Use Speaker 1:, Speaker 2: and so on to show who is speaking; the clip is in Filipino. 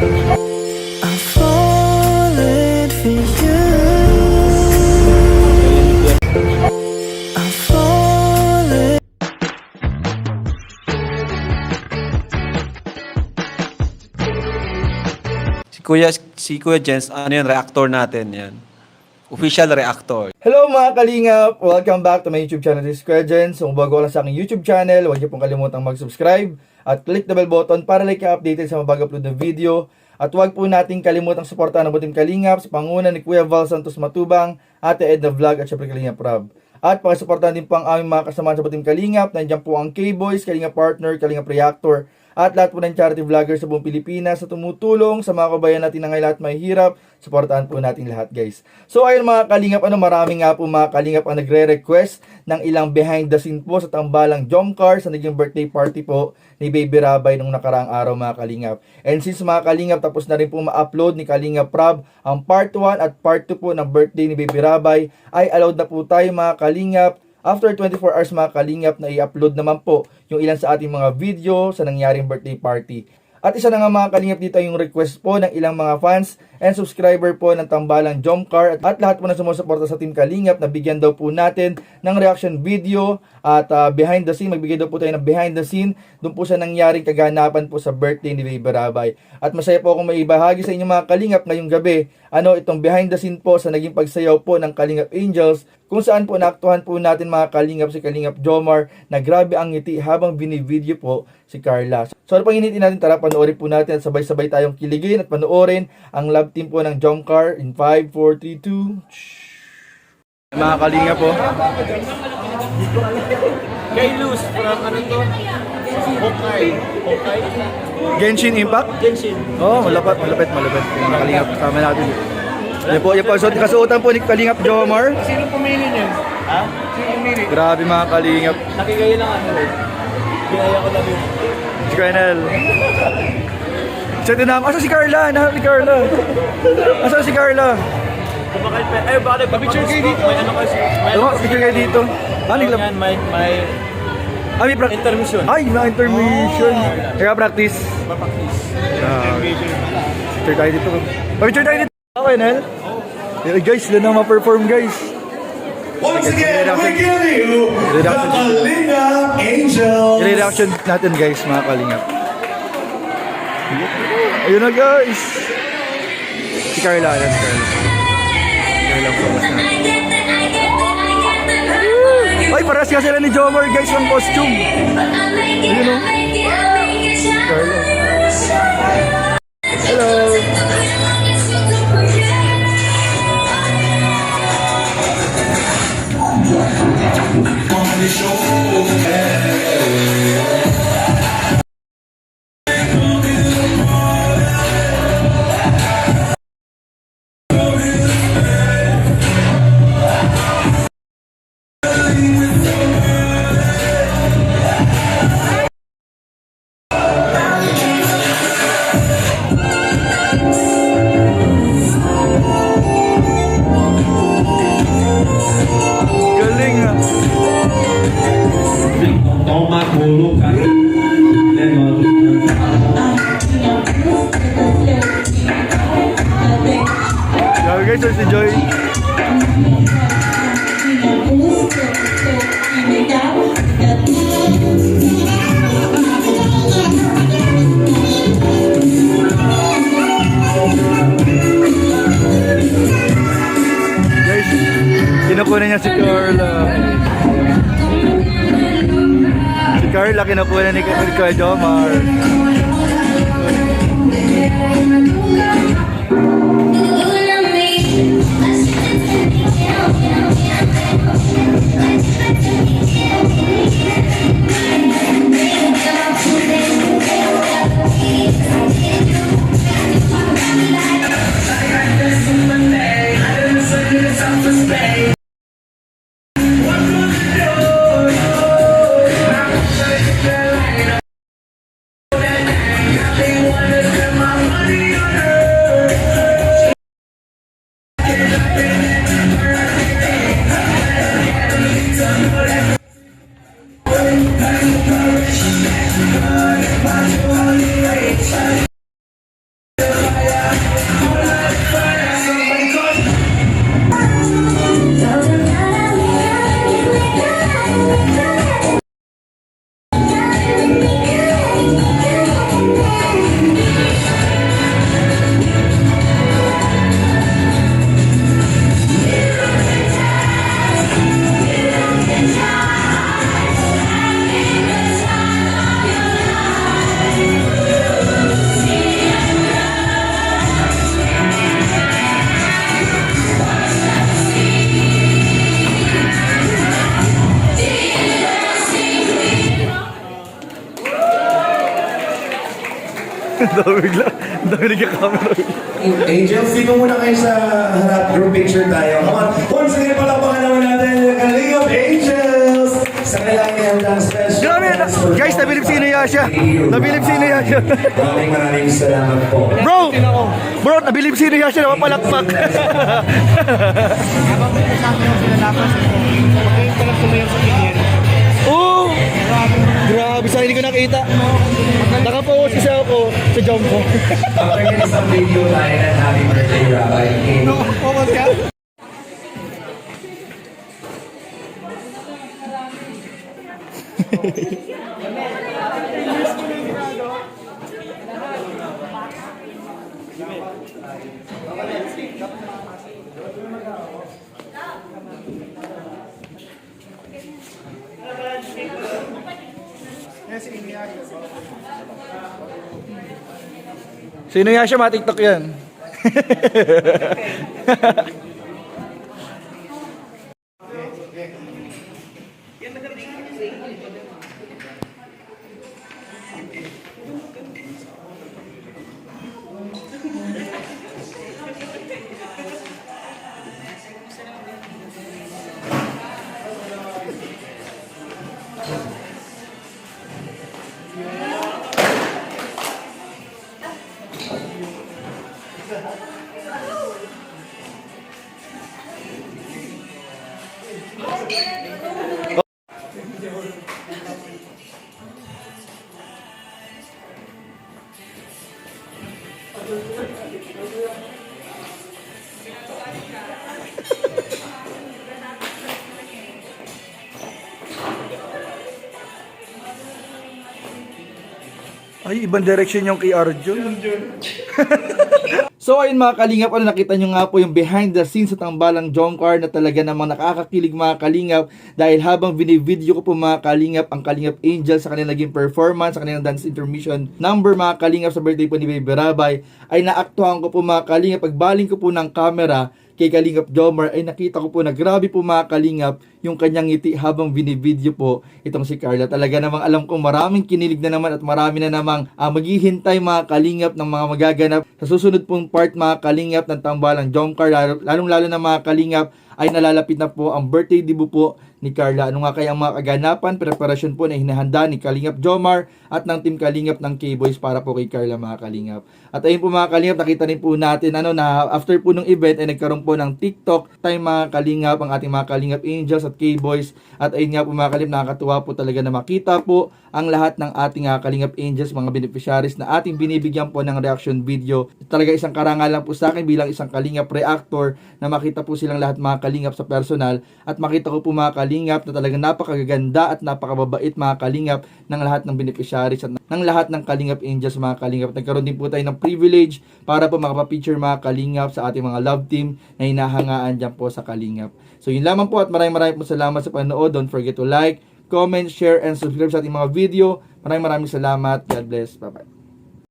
Speaker 1: Si Kuya, si Kuya Jens, ano yan, reactor natin yan. Official reactor.
Speaker 2: Hello mga kalingap! Welcome back to my YouTube channel, this is Jens. Kung bago lang sa aking YouTube channel, huwag niyo pong kalimutang mag-subscribe at click the bell button para like updated sa mga bago-upload na video. At huwag po nating kalimutang suportahan ang buting kalingap sa panguna ni Kuya Val Santos Matubang, Ate Edna Vlog at syempre Kalingap Rob. At pakisuportahan din po ang aming mga kasamahan sa buting kalingap. Nandiyan po ang K-Boys, Kalingap Partner, Kalingap Reactor, at lahat po ng charity vloggers sa buong Pilipinas sa tumutulong sa mga kabayan natin na ngayon lahat may hirap. Supportahan po natin lahat guys. So ayun mga kalingap, ano maraming nga po mga kalingap ang nagre-request ng ilang behind the scene po sa tambalang Jomcar sa naging birthday party po ni Baby Rabay nung nakaraang araw mga kalingap. And since mga kalingap tapos na rin po ma-upload ni Kalingap Prab ang part 1 at part 2 po ng birthday ni Baby Rabay ay allowed na po tayo mga kalingap After 24 hours mga kalingap na i-upload naman po yung ilan sa ating mga video sa nangyaring birthday party. At isa na nga mga kalingap dito yung request po ng ilang mga fans and subscriber po ng tambalang Jomcar at, at lahat po na sumusuporta sa Team Kalingap na bigyan daw po natin ng reaction video at ah, behind the scene, magbigay daw po tayo ng behind the scene doon po sa nangyaring kaganapan po sa birthday ni Baby Rabay. At masaya po akong maibahagi sa inyo mga kalingap ngayong gabi ano itong behind the scene po sa naging pagsayaw po ng Kalingap Angels kung saan po naaktuhan po natin mga Kalingap si Kalingap Jomar na grabe ang ngiti habang binivideo po si Carla. So ano pang hiniti natin tara panoorin po natin at sabay-sabay tayong kiligin at panoorin ang love team po ng Jomcar in 5, 4, 3, 2 mga Kalingap po
Speaker 3: Kay Luz from ano to? Hokay. Hokay?
Speaker 2: Genshin Impact
Speaker 3: Genshin.
Speaker 2: Oh, malapit, malapit, malapit. Mga Kalingap kasama natin. Yan po, yan po, so, kasuotan po ni Kalingap Jomar.
Speaker 3: Sino pumili niyan? Ha? Sino pumili?
Speaker 2: Grabe mga Kalingap.
Speaker 3: Nakikaya lang ano eh. Binaya ko lang yun.
Speaker 2: Si Colonel. Sa tinam, asa si Carla? Nahanap ni Carla. Asa si Carla?
Speaker 3: Kumakal pa. Eh, baka nagpa-picture kayo dito. May ano kasi. May
Speaker 2: Ano, picture kayo dito. Ah,
Speaker 3: Ano
Speaker 2: naglab-
Speaker 3: yan? May, may
Speaker 2: Ah, may pra-
Speaker 3: intermission.
Speaker 2: Ay, na intermission. Kaya practice.
Speaker 3: Papakis.
Speaker 2: Ah, picture tayo dito. Ah, picture tayo dito. Okay, Nel. Eh, guys, sila na ma-perform, guys.
Speaker 4: Once again, we give you the
Speaker 2: Reduction.
Speaker 4: Kalinga Angels.
Speaker 2: I-reaction natin, guys, mga kalingap. Ayun na, guys. Si Carla, si Carla. Carla, focus na. Ay, parehas nga sila ni Jomar, guys, ang costume. Ayun, oh. Carla. Hello. on
Speaker 4: the show.
Speaker 2: Yeah. Guys, oh, si Joy. Guys, kinukunan niya si Carla. Si Carla kinukunan ni Kuya Jomar. Dami bigla. Ang dami nagka-camera.
Speaker 4: Angels, dito muna kayo sa harap. Group picture tayo. Come on. Once again, palakpakan naman natin yung Kaling of Angels. Sa kailangan ng special.
Speaker 2: Grabe, na- guys, nabilib si Inuyasha. Nabilib si Inuyasha.
Speaker 4: Maraming maraming salamat po.
Speaker 2: Bro! Bro, nabilib si Inuyasha na mapalakpak. Oo! Hindi ko nakita. Nakapost kasi ako sa jump ko.
Speaker 4: After this video tayo ng Happy Birthday, Rabbi.
Speaker 2: Si Inuyasha, matiktok yan. Ay, ibang direction yung kay Arjun. so ayun mga kalingap, ano nakita nyo nga po yung behind the scenes sa tambalang Jongkar na talaga namang nakakakilig mga kalingap. Dahil habang binivideo ko po mga kalingap ang Kalingap Angel sa kanilang naging performance, sa kanilang dance intermission number mga kalingap sa birthday po ni Baby Rabay ay naaktuhan ko po mga kalingap pagbaling ko po ng camera kay Kalingap Jomar ay nakita ko po na grabe po mga Kalingap yung kanyang ngiti habang binivideo po itong si Carla. Talaga namang alam ko maraming kinilig na naman at marami na namang ah, maghihintay mga Kalingap ng mga magaganap sa susunod pong part mga Kalingap ng tambalang Jomcar lalong lalo na mga Kalingap ay nalalapit na po ang birthday debut po ni Carla. Ano nga kaya ang mga kaganapan, preparasyon po na hinahanda ni Kalingap Jomar at ng Team Kalingap ng K-Boys para po kay Carla mga Kalingap. At ayun po mga Kalingap, nakita rin po natin ano na after po ng event ay nagkaroon po ng TikTok time mga Kalingap, ang ating mga Kalingap Angels at K-Boys. At ayun nga po mga Kalingap, nakakatuwa po talaga na makita po ang lahat ng ating uh, Kalingap Angels, mga beneficiaries na ating binibigyan po ng reaction video. Talaga isang karangalan po sa akin bilang isang Kalingap reactor na makita po silang lahat mga Kalingap sa personal at makita ko po mga Kalingap na talagang napakaganda at napakababait mga Kalingap ng lahat ng beneficiaries at ng lahat ng Kalingap Angels mga Kalingap. Nagkaroon din po tayo ng privilege para po makapapicture mga Kalingap sa ating mga love team na hinahangaan dyan po sa Kalingap. So yun lamang po at maraming maraming po salamat sa panonood. Don't forget to like, comment, share, and subscribe sa ating mga video. Maraming maraming salamat. God bless. Bye-bye.